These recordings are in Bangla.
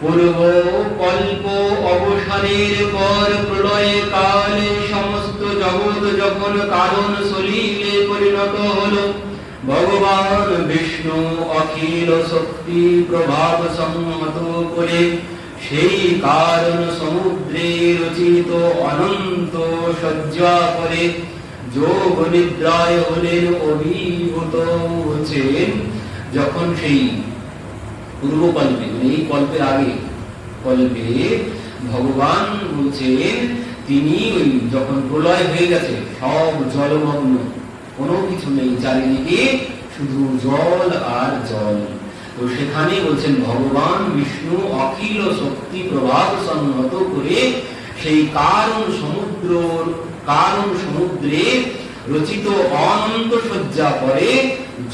পূর্ব কল্প অবসানের পর প্রলয়ে কালে সমস্ত জগৎ যখন কারণ সলিলে পরিণত হলো, ভগবান বিষ্ণু অখিল শক্তি প্রভাব সংহত করে সেই কারণ সমুদ্রে রচিত অনন্ত সজ্জা করে যোগ নিদ্রায় হলেন অভিভূত হচ্ছেন। যখন সেই পূর্ব কল্পে মানে এই কল্পের আগে কল্পে ভগবান বলছেন, তিনি যখন প্রলয় হয়ে গেছে, সব জলমগ্ন, কোনো কিছু নেই চারিদিকে, শুধু জল আর জল। তো সেখানে বলছেন, ভগবান বিষ্ণু অখিল শক্তি প্রভাব সংহত করে সেই কারণ সমুদ্র কারণ সমুদ্রে রচিত অনন্ত শয্যা করে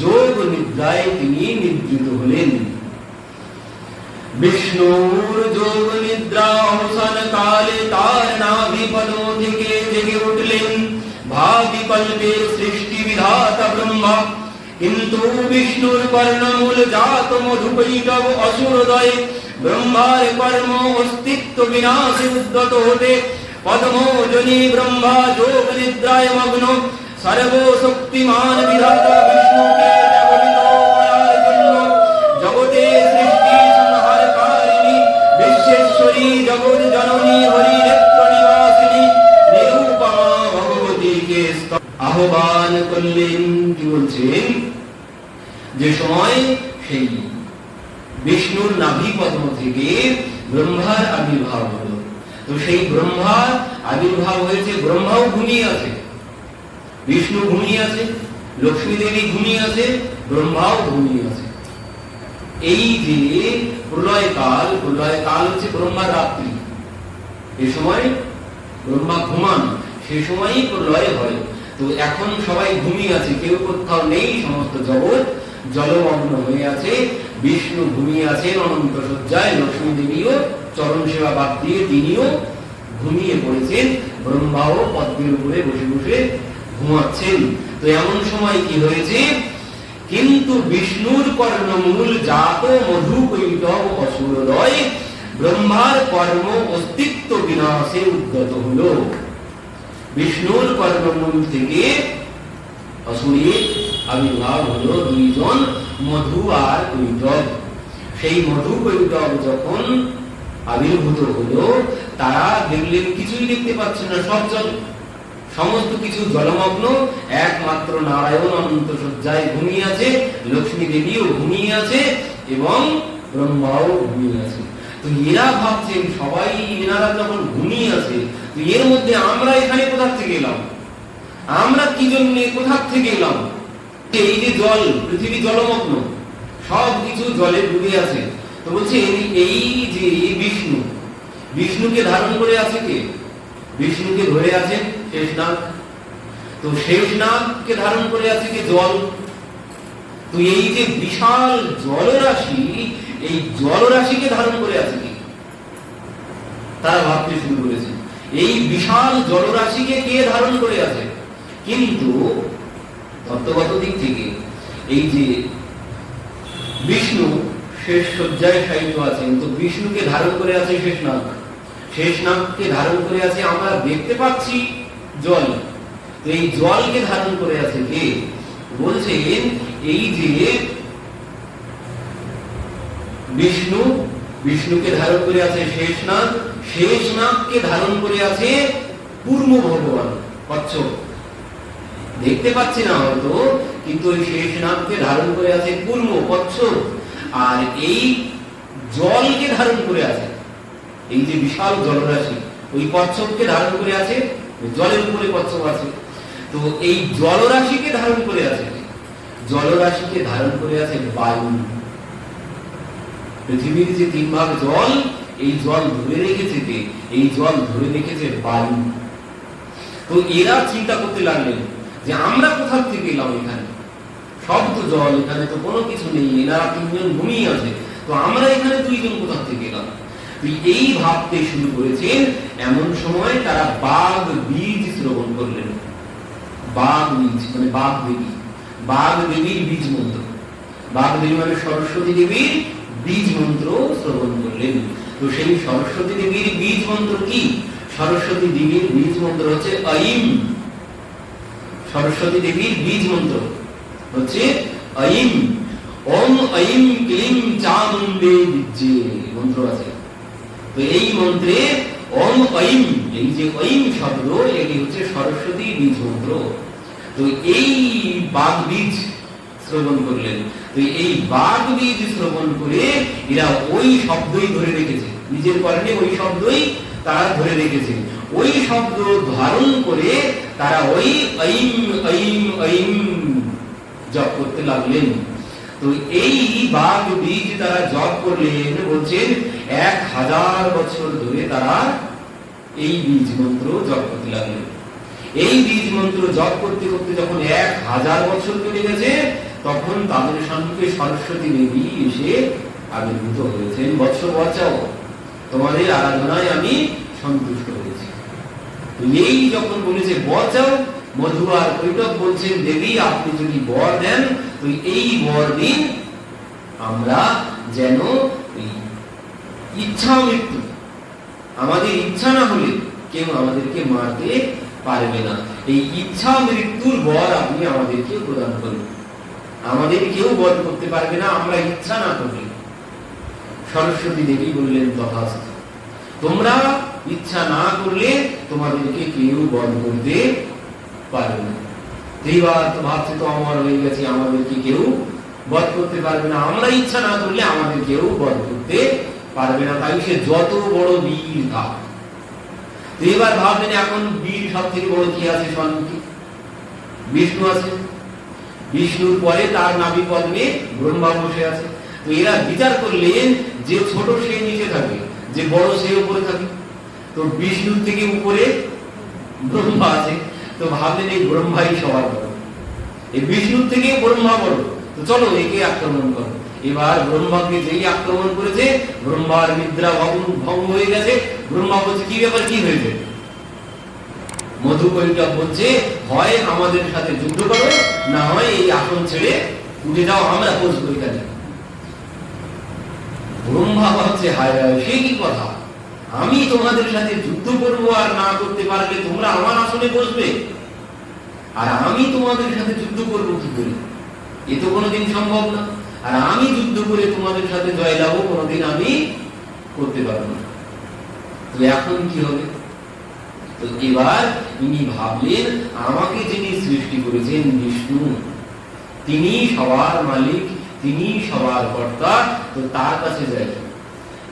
যোগ নিদ্রায় তিনি নিদ্রিত হলেন। বিষ্ণুর যোগ নিদ্রা অবসান কালে তার নাভিপদ থেকে জেগে উঠলেন ভাবি কল্পে সৃষ্টি বিধাতা ব্রহ্মা কিন্তু বিষ্ণুর কর্ণমূল জাত মধুপৈটব অসুরদয় ব্রহ্মার কর্ম অস্তিত্ব বিনাশে উদ্যত হতে পদ্মজনী ব্রহ্মা যোগ নিদ্রায় মগ্ন সর্বশক্তিমান বিধাতা বিষ্ণুকে যে সময় সেই বিষ্ণুর নাভি পদ্ম থেকে ব্রহ্মার আবির্ভাব হলো। তো সেই ব্রহ্মার আবির্ভাব হয়েছে, ব্রহ্মাও ঘুমিয়ে আছে। বিষ্ণু ঘুমিয়ে আছে, লক্ষ্মী দেবী ঘুমিয়ে আছে, ব্রহ্মাও ঘুমিয়ে আছে। এই যে প্রলয় কাল প্রলয় কাল হচ্ছে ব্রহ্মার রাত্রি। এ সময় ব্রহ্মা ঘুমান, সে সময়ই প্রলয় হয়। তো এখন সবাই ঘুমিয়ে আছে, কেউ কোথাও নেই, সমস্ত জগৎ জলমগ্ন হয়ে আছে, বিষ্ণু ঘুমিয়ে আছেন অনন্ত সজ্জায় লক্ষ্মী দেবীও চরণ সেবা বাদ দিয়ে তিনিও ঘুমিয়ে পড়েছেন, ব্রহ্মাও পদ্মের উপরে বসে বসে ঘুমাচ্ছেন। তো এমন সময় কি হয়েছে? কিন্তু বিষ্ণুর কর্ণমূল জাত মধু কৈটব অসুরদয় ব্রহ্মার কর্ম অস্তিত্ব বিনাশে উদ্যত হলো। বিষ্ণুর কর্ণমূল থেকে অসুরের আবির্ভাব হলো দুইজন মধু আর কৈটব সেই মধু কৈটব যখন আবির্ভূত হলো, তারা দেখলেন কিছুই দেখতে পাচ্ছে না সব জল সমস্ত কিছু জলমগ্ন, একমাত্র নারায়ণ অনন্ত ঘুমিয়ে আছে, লক্ষ্মী দেবীও ঘুমিয়ে আছে এবং ব্রহ্মাও ঘুমিয়ে আছে। তো এরা ভাবছেন, সবাই এনারা যখন ঘুমিয়ে আছে, তো এর মধ্যে আমরা এখানে কোথা থেকে এলাম? আমরা কি জন্য কোথা থেকে এলাম? এই যে জল, পৃথিবী জলমগ্ন, সব কিছু জলে ডুবে আছে। তো বলছে, এই- যে বিষ্ণু, বিষ্ণুকে ধারণ করে আছে কে? বিষ্ণুকে ধরে আছে শেষনাগ। তো শেষনাগকে ধারণ করে আছে কে জল? তো এই যে বিশাল জলরাশি, এই জলরাশিকে ধারণ করে আছে কি? তারা ভাবতে শুরু করেছে, এই বিশাল জলরাশিকে কে ধারণ করে আছে? কিন্তু তত্ত্বগত দিক থেকে, এই যে বিষ্ণু শেষ শয্যায় শায়িত আছেন, তো বিষ্ণুকে ধারণ করে আছে শেষনাগ শেষনাগকে ধারণ করে আছে আমরা দেখতে পাচ্ছি জল। এই জলকে ধারণ করে আছে কে? বলছেন এই যে বিষ্ণু, বিষ্ণুকে ধারণ করে আছে শেষনাগ শেষনাগকে ধারণ করে আছে পূর্ণ ভগবান কচ্ছপ দেখতে পাচ্ছি না হয়তো, কিন্তু ওই শেষনাগকে ধারণ করে আছে পূর্ণ কচ্ছপ আর এই জলকে ধারণ করে আছে, এই যে বিশাল জলরাশি, ওই কচ্ছপকে ধারণ করে আছে জলের উপরে কচ্ছপ আছে। তো এই জলরাশিকে ধারণ করে আছে, জলরাশিকে ধারণ করে আছে বায়ু। পৃথিবীর যে তিন ভাগ জল, এই জল ধরে রেখেছে কে? এই জল ধরে রেখেছে বায়ু। তো এরা চিন্তা করতে লাগলেন যে আমরা কোথা থেকে এলাম এখানে? সব তো জল, এখানে তো কোনো কিছু নেই, এনারা তিনজন ঘুমিয়ে আছে। তো আমরা এখানে দুইজন কোথা থেকে এলাম? এই ভাবতে শুরু করেছেন, এমন সময় তারা বাঘ বীজ শ্রবণ করলেন। বাঘ বীজ মানে বাঘ দেবী। বাঘ দেবীর বীজ মন্ত্র। বাঘ দেবী মানে সরস্বতী দেবীর বীজ মন্ত্র শ্রবণ করলেন। করলেন তো সেই সরস্বতী দেবীর বীজ মন্ত্র কি? সরস্বতী দেবীর বীজ মন্ত্র হচ্ছে অইম সরস্বতী দেবীর বীজ মন্ত্র হচ্ছে অইম ওম অইম ক্লিম চামুণ্ডে বিজ্জে মন্ত্র আছে। তো এই মন্ত্রে ওম ঐম এই যে ঐম শব্দ, এটি হচ্ছে সরস্বতী বীজ মন্ত্র তো এই বাঘ বীজ শ্রবণ করলেন। তো এই বাঘ বীজ শ্রবণ করে এরা ওই শব্দই ধরে রেখেছে। নিজের কর্ণে ওই শব্দই তারা ধরে রেখেছে। ওই শব্দ ধারণ করে তারা ওই ঐম ঐম ঐম জপ করতে লাগলেন। তো এই বাঘ বীজ তারা জপ করলেন, বলছেন, এক হাজার বছর ধরে তারা এই বীজ মন্ত্র জপ করতে লাগলেন। এই বীজ মন্ত্র জপ করতে করতে যখন এক হাজার বছর কেটে গেছে, তখন তাদের সম্মুখে সরস্বতী দেবী এসে আবির্ভূত হয়েছেন। বৎসর বাঁচাও তোমাদের আরাধনায় আমি সন্তুষ্ট হয়েছি। এই যখন বলেছে বচাও মধু আর কৈটক বলছেন, দেবী, আপনি যদি বর দেন এই বর দিন আমরা যেন মৃত্যু, আমাদের ইচ্ছা না হলে কেউ আমাদেরকে মারতে পারবে না। এই ইচ্ছা মৃত্যুর বর আপনি আমাদেরকে প্রদান করুন। আমাদের কেউ বধ করতে পারবে না, আমরা ইচ্ছা না করলে। সরস্বতী দেবী বললেন তথাস্থ তোমরা ইচ্ছা না করলে তোমাদেরকে কেউ বধ করতে পারবে না। এইবার না। এখন বীর সব থেকে আছে বিষ্ণু আছে। বিষ্ণুর পরে তার নাভি পদ্মে ব্রহ্মা বসে আছে। তো এরা বিচার করলেন যে ছোট সে নিচে থাকে যে বড় সে উপরে থাকে তো বিষ্ণুর থেকে উপরে ব্রহ্মা আছে, তো ভাবলেন এই ব্রহ্মাই সবার বড়। এই বিষ্ণুর থেকে ব্রহ্মা বড়। তো চলো একে আক্রমণ করো। এবার ব্রহ্মাকে যেই আক্রমণ করেছে, ব্রহ্মার নিদ্রা ভঙ্গ হয়ে গেছে। ব্রহ্মা বলছে, কি ব্যাপার, কি হয়েছে? মধু কৈটক বলছে, হয় আমাদের সাথে যুদ্ধ করো, না হয় এই আসন ছেড়ে উঠে যাও, আমরা বসবো এখানে। ব্রহ্মা ভাবছে হায় হায়, সে কি কথা? আমি তোমাদের সাথে যুদ্ধ করব আর না করতে পারলে তোমরা আমার আসনে বসবে। আর আমি তোমাদের সাথে যুদ্ধ করব কি করে? এ তো কোনোদিন সম্ভব না। আর আমি যুদ্ধ করে তোমাদের সাথে জয়লাভ কোনোদিন আমি করতে পারব না। তো এখন কি হবে? তো এবার ইনি ভাবলেন, আমাকে যিনি সৃষ্টি করেছেন বিষ্ণু তিনি সবার মালিক তিনি সবার কর্তা, তো তার কাছে যাই।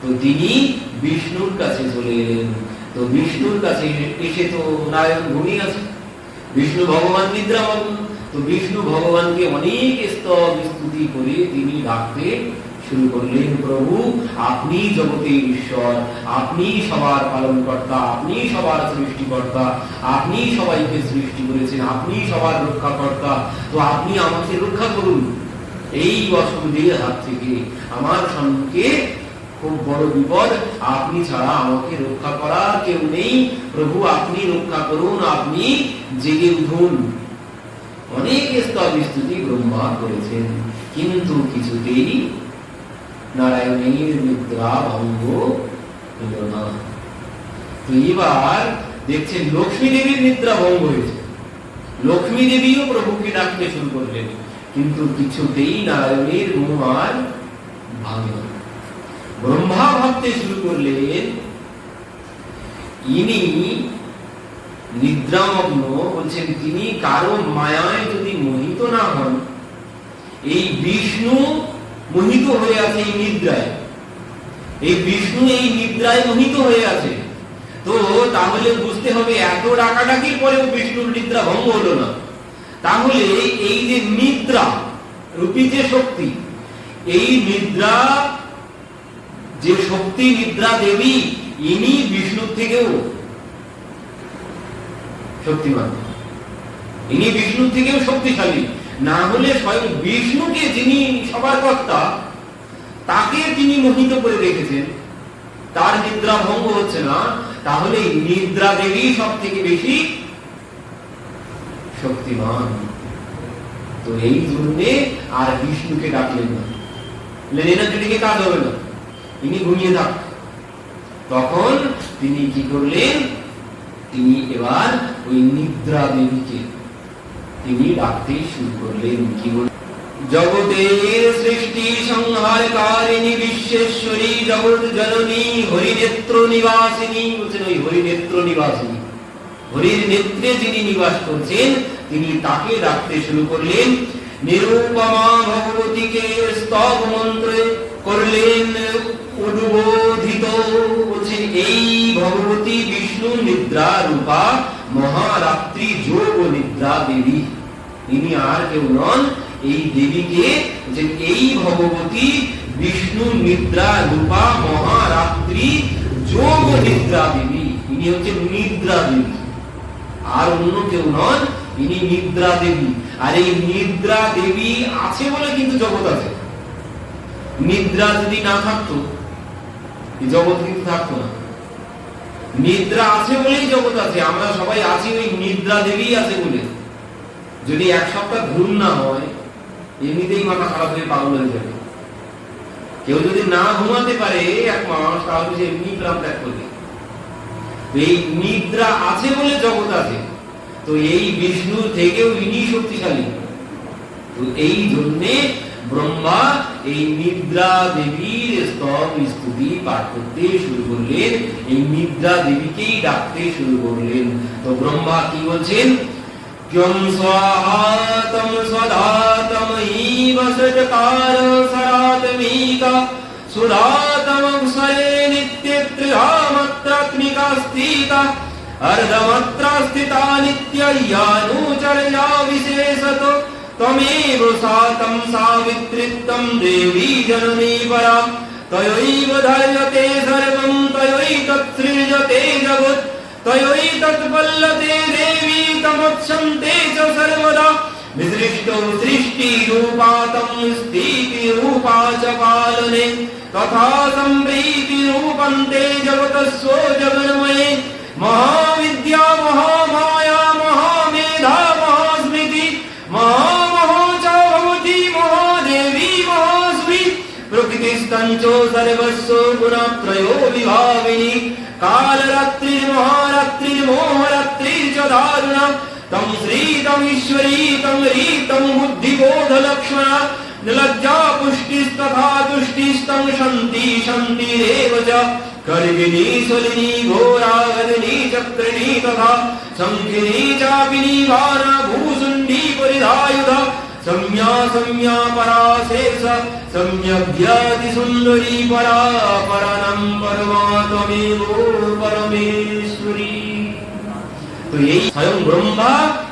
তো তিনি বিষ্ণুর কাছে চলে এলেন। তো বিষ্ণুর কাছে এসে তো নারায়ণ ঘুমি আছে বিষ্ণু ভগবান নিদ্রামগ্ন তো বিষ্ণু ভগবানকে অনেক স্তব স্তুতি করে তিনি ডাকতে শুরু করলেন, প্রভু, আপনি জগতের ঈশ্বর, আপনি সবার পালনকর্তা, আপনি সবার সৃষ্টিকর্তা, আপনি সবাইকে সৃষ্টি করেছেন, আপনি সবার রক্ষাকর্তা, তো আপনি আমাকে রক্ষা করুন। এই অসুবিধের হাত থেকে আমার সম্মুখে খুব বড় বিপদ। আপনি ছাড়া আমাকে রক্ষা করার কেউ নেই। প্রভু, আপনি রক্ষা করুন, আপনি জেগে উঠুন। অনেক স্তব স্তুতি ব্রহ্মা করেছেন, কিন্তু কিছুতেই নারায়ণের নিদ্রা ভঙ্গ হল না। তো এবার দেখছেন, লক্ষ্মী দেবীর নিদ্রা ভঙ্গ হয়েছে। লক্ষ্মী দেবীও প্রভুকে ডাকতে শুরু করলেন, কিন্তু কিছুতেই নারায়ণের ঘুম আর ভাঙে না। ব্রহ্মা ভাবতে শুরু করলেন ইনি নিদ্রামগ্ন বলছেন, তিনি কারও মায়ায় যদি মোহিত না হন, এই বিষ্ণু মোহিত হয়ে আছে এই নিদ্রায়। এই বিষ্ণু এই নিদ্রায় মোহিত হয়ে আছে। তো তাহলে বুঝতে হবে, এত ডাকাডাকির পরেও বিষ্ণুর নিদ্রা ভঙ্গ হলো না। তাহলে এই যে নিদ্রা, রূপী যে শক্তি, এই নিদ্রা যে শক্তি নিদ্রা দেবী, ইনি বিষ্ণুর থেকেও শক্তিমান। ইনি বিষ্ণুর থেকেও শক্তিশালী। না হলে স্বয়ং বিষ্ণুকে যিনি সবার কর্তা, তাকে তিনি মোহিত করে রেখেছেন। তার নিদ্রা ভঙ্গ হচ্ছে না, তাহলে নিদ্রা দেবী সব থেকে বেশি শক্তিমান। তো এই জন্যে আর বিষ্ণুকে ডাকলেন না। যদি কাজ হবে না? ইনি ঘুমিয়ে থাক তখন তিনি কি করলেন? তিনি এবার ওই নিদ্রা দেবীকে তিনি ডাকতে শুরু করলেন। কি বল? জগতের সৃষ্টি সংহারকারিণী বিশ্বেশ্বরী, জগৎ জননী, হরিনেত্র নিবাসিনী, বলছেন ওই হরিনেত্র নিবাসিনী। হরির নেত্রে যিনি নিবাস করছেন, তিনি তাকে ডাকতে শুরু করলেন। নিরুপমা ভগবতীকে স্তব মন্ত্রে করলেন। অনুবোধিত বলছেন এই ভগবতী বিষ্ণু নিদ্রা রূপা মহারাত্রি যোগ নিদ্রা দেবী। ইনি আর কেউ নন, এই দেবীকে যে এই ভগবতী বিষ্ণু নিদ্রা রূপা মহারাত্রি যোগ নিদ্রা দেবী। ইনি হচ্ছে নিদ্রা দেবী। আর অন্য কেউ নন, ইনি নিদ্রা দেবী। আর এই নিদ্রা দেবী আছে বলে কিন্তু জগৎ আছে। নিদ্রা যদি না থাকতো জগৎ কিন্তু থাকতো না। নিদ্রা আছে বলেই জগৎ আছে, আমরা সবাই আছি ওই নিদ্রা দেবী আছে বলে। যদি এক সপ্তাহ ঘুম না হয়, এমনিতেই মাথা খারাপ হয়ে পাগল হয়ে যাবে। কেউ যদি না ঘুমাতে পারে, এক মাস তাহলে সে এমনি প্রাণ ত্যাগ করবে। এই নিদ্রা আছে বলে জগৎ আছে। তো এই বিষ্ণুর থেকেও ইনি শক্তিশালী। তো এই জন্যে ব্রহ্মা এই নিদ্রা দেবীর স্তব স্তুতি পাঠ করতে শুরু করলেন। এই নিদ্রা দেবীকেই ডাকতে শুরু করলেন। তো ব্রহ্মা কি বলছেন? কিয়ম স্বাহাতম স্বধাতম স্থিতা অর্ধমত্রা স্থিতা বিশেষত त्वमेव सातं सावित्रित्वं देवी जननी परा। तयैव धर्यते सर्वं तयैतत्सृजते जगत्। तयोैतत्पल्लते देवी तमक्षन्ते च सर्वदा। विसृष्टो सृष्टिरूपा तं स्थितिरूपा च पालने। तथा सम्प्रीतिरूपन्ते जगतस्वो जगन्मये। महाविद्या, महामाया प्रकृतिस्तञ्चो सर्वस्व गुणत्रयो विभाविनी कालरात्रिर्महारात्रिर्मोहरात्रिर्च दारुणा तं श्रीतमीश्वरी तं रीतं बुद्धिबोधलक्ष्मणा लज्जा पुष्टिस्तथा तुष्टिस्तं शन्ति शन्तिरेव च कर्गिणी स्वलिनी घोरागदिनी चक्रिणी तथा शङ्खिनी चापिनी वारा भूसुण्डी परिधायुधा सम्या सम्या परा शेष सम्यग्याति सुन्दरी परा परानं परमात्मेव परमेश्वरी তো এই স্বয়ং ব্রহ্মা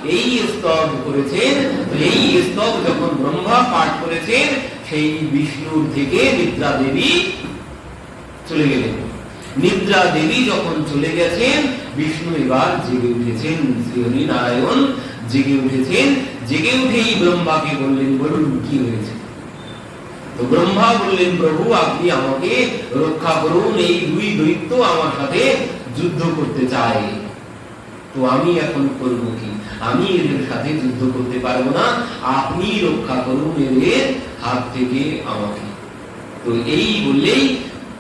এই স্তব করেছেন তো এই স্তব যখন ব্রহ্মা পাঠ করেছেন সেই বিষ্ণুর থেকে নিদ্রা দেবী চলে গেলেন নিদ্রা দেবী যখন চলে গেছেন বিষ্ণু এবার জেগে উঠেছেন শ্রী নারায়ণ জেগে উঠেছেন জেগে উঠেই ব্রহ্মাকে বললেন বলুন কি হয়েছে তো ব্রহ্মা বললেন, প্রভু, আপনি আমাকে রক্ষা করুন, এই দুই দৈত্য আমার সাথে যুদ্ধ করতে চায়। তো আমি এখন করব কি? আমি এদের সাথে যুদ্ধ করতে পারব না। আপনি রক্ষা করুন এদের হাত থেকে আমাকে। তো এই বললেই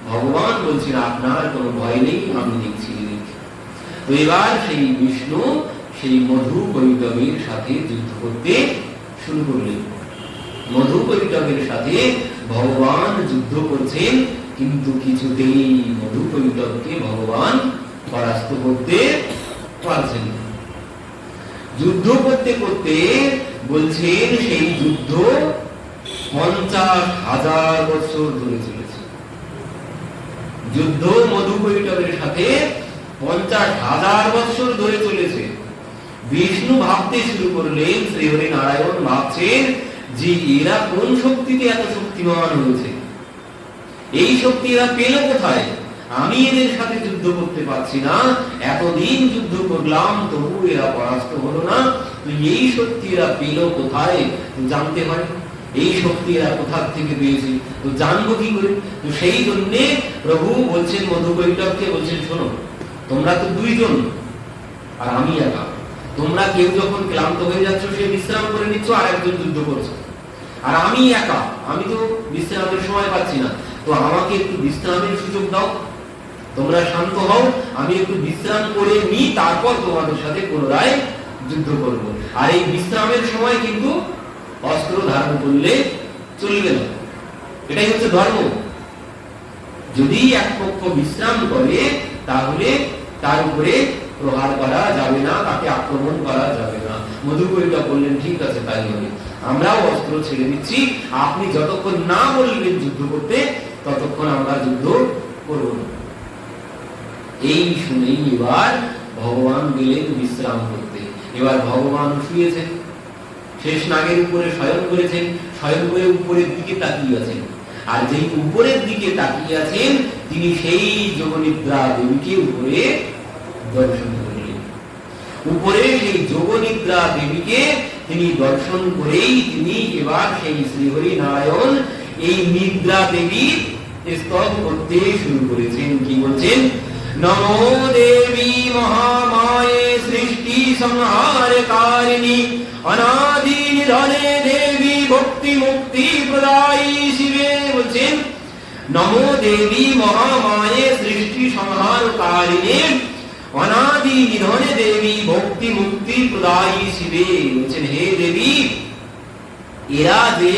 ভগবান বলছেন, আপনার কোনো ভয় নেই, আমি দেখছি। তো এবার সেই বিষ্ণু, সেই মধু কৈতবের সাথে যুদ্ধ করতে শুরু করলেন। মধু সাথে ভগবান যুদ্ধ করছেন, কিন্তু কিছুতেই মধু কৈতবকে ভগবান পরাস্ত করতে পারছেন যুদ্ধ করতে করতে বলছেন, সেই যুদ্ধ পঞ্চাশ হাজার বছর ধরে চলেছে। যুদ্ধ মধু সাথে পঞ্চাশ হাজার বছর ধরে চলেছে। বিষ্ণু ভাবতে শুরু করলেন শ্রীহরি নারায়ণ ভাবছেন যে এরা কোন শক্তিতে এত শক্তিমান হয়েছে? এই শক্তি এরা পেল কোথায়? আমি এদের সাথে যুদ্ধ করতে পারছি না। এতদিন যুদ্ধ করলাম, তবু এরা পরাস্ত হলো না। এই শক্তি এরা পেল কোথায়? জানতে হয়। এই শক্তি এরা কোথা থেকে পেয়েছে? তো জানব কি করে? তো সেই জন্যে প্রভু বলছেন মধু বৈঠককে বলছেন, শোনো, তোমরা তো দুইজন, আর আমি একা। তোমরা কেউ যখন ক্লান্ত হয়ে যাচ্ছ, সে বিশ্রাম করে নিচ্ছ আর একজন যুদ্ধ করছ। আর আমি একা, আমি তো বিশ্রামের সময় পাচ্ছি না। তো আমাকে একটু বিশ্রামের সুযোগ দাও। তোমরা শান্ত হও, আমি একটু বিশ্রাম করে নি তারপর তোমাদের সাথে পুনরায় যুদ্ধ করব। আর এই বিশ্রামের সময় কিন্তু অস্ত্র ধারণ করলে চলবে না। এটাই হচ্ছে ধর্ম। যদি এক পক্ষ বিশ্রাম করে, তাহলে তার উপরে প্রহার করা যাবে না, তাকে আক্রমণ করা যাবে না। মধুকরিটা বললেন, ঠিক আছে, তাই হবে। আমরাও অস্ত্র ছেড়ে দিচ্ছি। আপনি যতক্ষণ না বলবেন যুদ্ধ করতে, ততক্ষণ আমরা যুদ্ধ করব এই শুনেই এবার ভগবান গেলেন বিশ্রাম করতে। এবার ভগবান শুয়েছেন। শেষ নাগের উপরে শয়ন করেছেন। শয়ন করে উপরের দিকে তাকিয়ে আছেন। আর যেই উপরের দিকে তাকিয়ে আছেন, তিনি সেই যোগনিদ্রা দেবীকে উপরে দর্শন করলেন উপরে সেই যোগনিদ্রা দেবীকে তিনি দর্শন করেই তিনি এবার সেই শ্রীহরি নারায়ণ এই নিদ্রা দেবীর স্তব করতে শুরু করেছেন। কি বলছেন? নমো দেবী মহামায়ে সৃষ্টি সংহার কারিণী অনাদি নিধনে দেবী ভক্তি মুক্তি প্রদায়ী শিবে বলছেন, নমো দেবী মহামায়ে সৃষ্টি সংহার কারিণী অনাদি নিধনে দেবী, ভক্তি মুক্তি প্রদায়ী শিবে। বলছেন, হে দেবী, এরা যে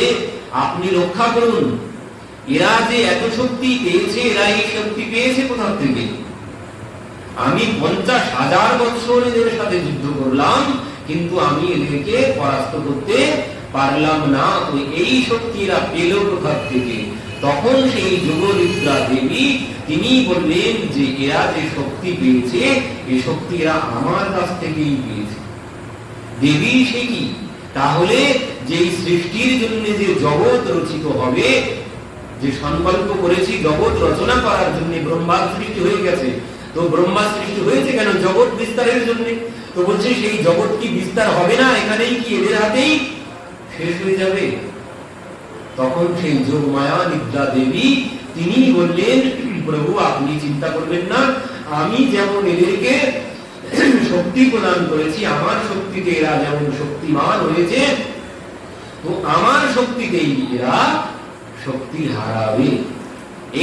আপনি রক্ষা করুন, এরা যে এত শক্তি পেয়েছে, এরা এই শক্তি পেয়েছে কোথা থেকে? আমি পঞ্চাশ হাজার বছর এদের সাথে যুদ্ধ করলাম, কিন্তু আমি এদেরকে পরাস্ত করতে পারলাম না, তো এই শক্তি এরা পেল কোথা থেকে? তখন সেই যোগনিদ্রা দেবী, তিনি বললেন যে, এরা যে শক্তি পেয়েছে এই শক্তি এরা আমার কাছ থেকেই পেয়েছে। দেবী সে কি? তাহলে যে সৃষ্টির জন্য যে জগৎ রচিত হবে, যে সংকল্প করেছি জগৎ রচনা করার জন্য, ব্রহ্মার সৃষ্টি হয়ে গেছে, তো ব্রহ্মা সৃষ্টি হয়েছে কেন? জগৎ বিস্তারের জন্য। তো বলছে, সেই জগৎ কি বিস্তার হবে না? এখানেই কি এদের হাতেই শেষ হয়ে যাবে? তখন সেই যোগ মায়া নিদ্রা দেবী তিনি বললেন, প্রভু, আপনি চিন্তা করবেন না। আমি যেমন এদেরকে শক্তি প্রদান করেছি, আমার শক্তিতে এরা যেমন শক্তিমান হয়েছে, তো আমার শক্তিতেই এরা শক্তি হারাবে।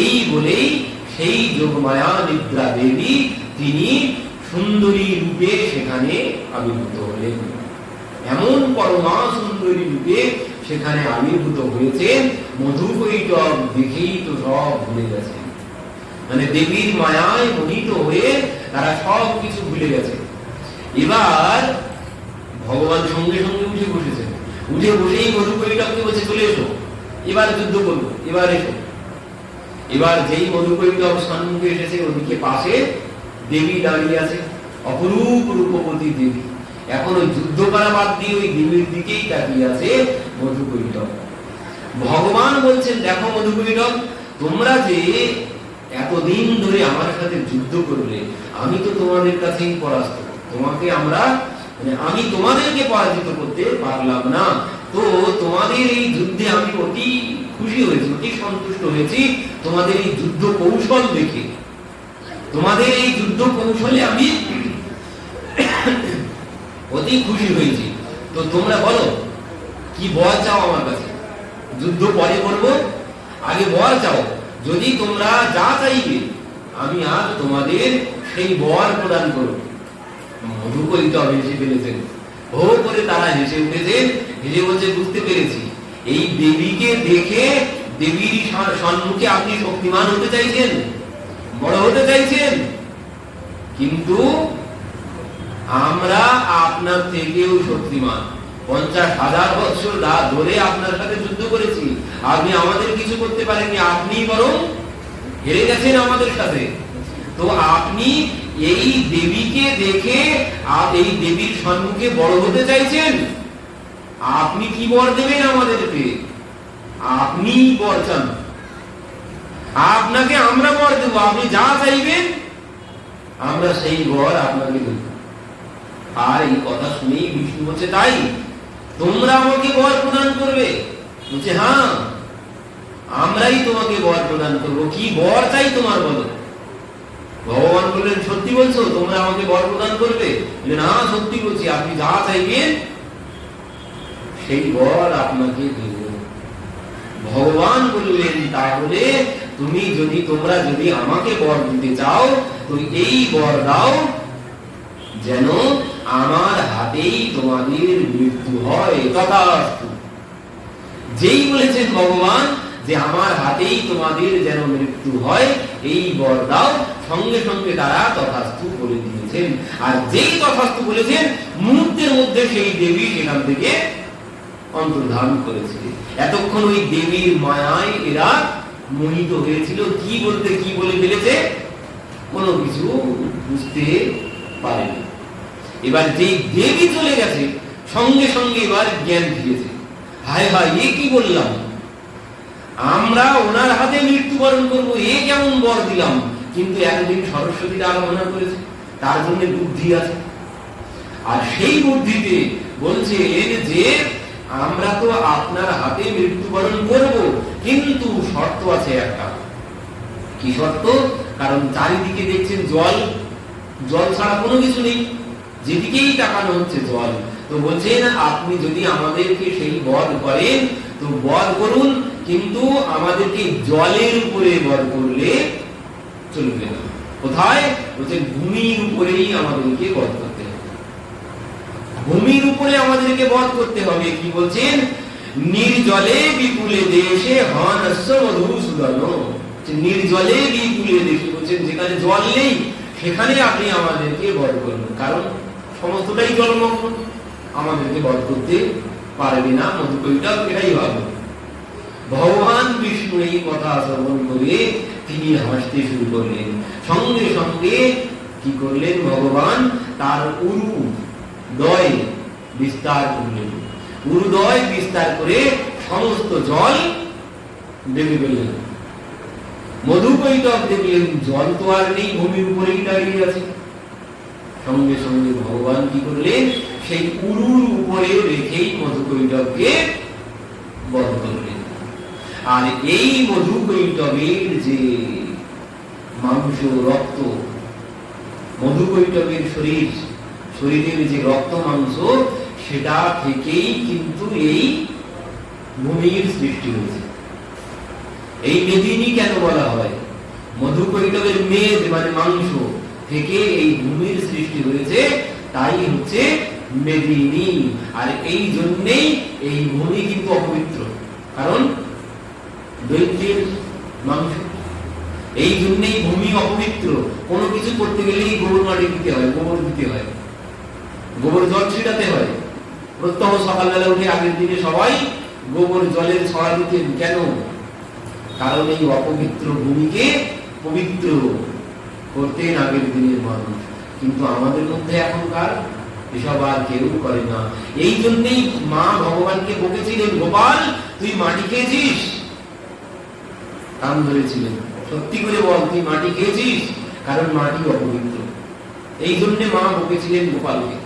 এই বলেই সেই যোগমায়া নিদ্রা দেবী তিনি সুন্দরী রূপে সেখানে আবির্ভূত হলেন। এমন পরমা সুন্দরী রূপে সেখানে আবির্ভূত হয়েছেন মধুকৈটব দেখেই তো সব ভুলে গেছে। মানে দেবীর মায়ায় মোহিত হয়ে তারা সব কিছু ভুলে গেছে। এবার ভগবান সঙ্গে সঙ্গে উঠে বসেছেন উঠে বসেই মধুকৈটবকে বসে চলে এসো। এবার যুদ্ধ করব, এবার এসো। এবার যেই মধুকৈটব সম্মুখে এসেছে, ওদিকে পাশে দেবী দাঁড়িয়ে আছে, অপরূপ রূপবতী দেবী। এখন ওই যুদ্ধ করা বাদ দিয়ে ওই দেবীর দিকেই তাকিয়ে আছে মধুকৈটব ভগবান বলছেন, দেখো মধুকৈটব তোমরা যে এতদিন ধরে আমার সাথে যুদ্ধ করলে, আমি তো তোমাদের কাছেই পরাস্ত। তোমাকে আমরা মানে আমি তোমাদেরকে পরাজিত করতে পারলাম না। তো তোমাদের এই যুদ্ধে আমি অতি খুশি হয়েছি, অতি সন্তুষ্ট হয়েছি। তোমাদের এই যুদ্ধ কৌশল দেখে, তোমাদের এই যুদ্ধ কৌশলে আমি অতি খুশি হয়েছি। তো তোমরা বলো, কি বর চাও আমার কাছে? যুদ্ধ পরে করব? আগে বর চাও। যদি তোমরা যা চাইবে, আমি আর তোমাদের সেই বর প্রদান করব। মধুকরিত হেসে ফেলেছেন। হো করে তারা হেসে উঠেছেন। হেসে বলছে, বুঝতে পেরেছি। এই দেবীকে দেখে দেবীর সম্মুখে আপনি শক্তিমান হতে চাইছেন? বড় হতে চাইছেন? কিন্তু আমরা আপনার থেকেও শক্তিমান। পঞ্চাশ হাজার বছর দা ধরে আপনার সাথে যুদ্ধ করেছি। আপনি আমাদের কিছু করতে পারেননি আপনি বরং হেরে গেছেন আমাদের সাথে। তো আপনি এই দেবীকে দেখে আপ এই দেবীর সম্মুখে বড় হতে চাইছেন? আপনি কি বর দেবেন আমাদেরকে? আপনি বর চান। আপনাকে আমরা বর দেবো, আপনি যা চাইবেন, আমরা সেই বর আপনাকে দেব। আর এই কথা শুনেই বিষ্ণু বলছে, তাই? তোমরা আমাকে বর প্রদান করবে? বলছে হ্যাঁ আমরাই তোমাকে বর প্রদান করব। কি বর চাই তোমার বলো? ভগবান বললেন, সত্যি বলছো, তোমরা আমাকে বর প্রদান করবে? না সত্যি বলছি, আপনি যা চাইবেন, সেই বর আপনাকে দেব। ভগবান বললেন, তাহলে তুমি যদি, তোমরা যদি আমাকে বর দিতে চাও, তো এই বর দাও যেন আমার হাতেই তোমাদের মৃত্যু হয়, তথাস্তু। যেই বলেছেন ভগবান যে আমার হাতেই তোমাদের যেন মৃত্যু হয়, এই বর দাও, সঙ্গে সঙ্গে তারা তথাস্তু বলে দিয়েছেন। আর যেই তথাস্তু বলেছেন, মুহূর্তের মধ্যে সেই দেবী সেখান থেকে অন্তর্ধান করেছে এতক্ষণ ওই দেবীর মায়ায় এরা মোহিত হয়েছিল। কি বলতে কি বলে ফেলেছে, কোনো কিছু বুঝতে পারেনি। এবার যেই দেবী চলে গেছে, সঙ্গে সঙ্গে এবার জ্ঞান ফিরেছে। হায় হায়, এ কি বললাম? আমরা ওনার হাতে মৃত্যুবরণ করব, এ কেমন বর দিলাম? কিন্তু এতদিন সরস্বতী আরাধনা করেছে, তার জন্য বুদ্ধি আছে। আর সেই বুদ্ধিতে বলছে যে, আমরা তো আপনার হাতে মৃত্যুবরণ করব, কিন্তু শর্ত আছে একটা। কি শর্ত? কারণ চারিদিকে দেখছেন জল জল ছাড়া কোনো কিছু নেই। যেদিকেই তাকানো হচ্ছে জল, তো বলছেন, আপনি যদি আমাদেরকে সেই বধ করেন, তো বধ করুন, কিন্তু আমাদেরকে জলের উপরে বধ করলে চলবে না। কোথায়? ভূমির উপরেই আমাদেরকে বধ করতে হবে। ভূমির উপরে আমাদেরকে বধ করতে হবে, কি বলছেন? নির্জলে বিপুলে দেশে হনস্য মধুসূদন নির্জলে বিপুলে দেশে, বলছেন, যেখানে জল নেই, সেখানে আপনি আমাদেরকে বধ করবেন কারণ সমস্তটাই জলমগ্ন আমাদেরকে বধ করতে পারবে না মধুকৈটা এটাই ভাবো ভগবান বিষ্ণু এই কথা শ্রবণ করে তিনি হাসতে শুরু করলেন। সঙ্গে সঙ্গে কি করলেন ভগবান? তার উরু দয় বিস্তার করলেন। উরুদয় বিস্তার করে সমস্ত জল দেবে ফেললেন। মধুকৈটক দেখলেন, জল তো আর নেই, ভূমির উপরেই দাঁড়িয়ে আছে। সঙ্গে সঙ্গে ভগবান কি করলেন? সেই উরুর উপরে রেখেই মধুকৈটককে বধ করলেন। আর এই মধু মধুকৈটবের যে মাংস রক্ত মধু মধুকৈটবের শরীর, শরীরের যে রক্ত মাংস, সেটা থেকেই কিন্তু এই ভূমির সৃষ্টি হয়েছে। এই মেদিনী কেন বলা হয়? মধু মধুকৈটবের মেদ মানে মাংস। থেকে এই ভূমির সৃষ্টি হয়েছে, তাই হচ্ছে মেদিনী। আর এই জন্যেই এই ভূমি কিন্তু অপবিত্র। কারণ দৈত্যের মাংস। এই জন্যেই ভূমি অপবিত্র। কোনো কিছু করতে গেলেই গোবর মাটি দিতে হয়, গোবর দিতে হয়। গোবর জল ছিটাতে হয়। প্রত্যহ সকালবেলা উঠে আগের দিনে সবাই গোবর জলের ছড়া দিতেন। কেন? কারণ এই অপবিত্র ভূমিকে পবিত্র করতেন আগের দিনের মানুষ কিন্তু আমাদের মধ্যে এখনকার এসব আর কেউ করে না। এই জন্যেই মা ভগবানকে বকেছিলেন, গোপাল, তুই মাটি খেয়েছিস? কান ধরেছিলেন। সত্যি করে বল, তুই মাটি খেয়েছিস? কারণ মাটি অপবিত্র। এই জন্যে মা বকেছিলেন গোপালকে।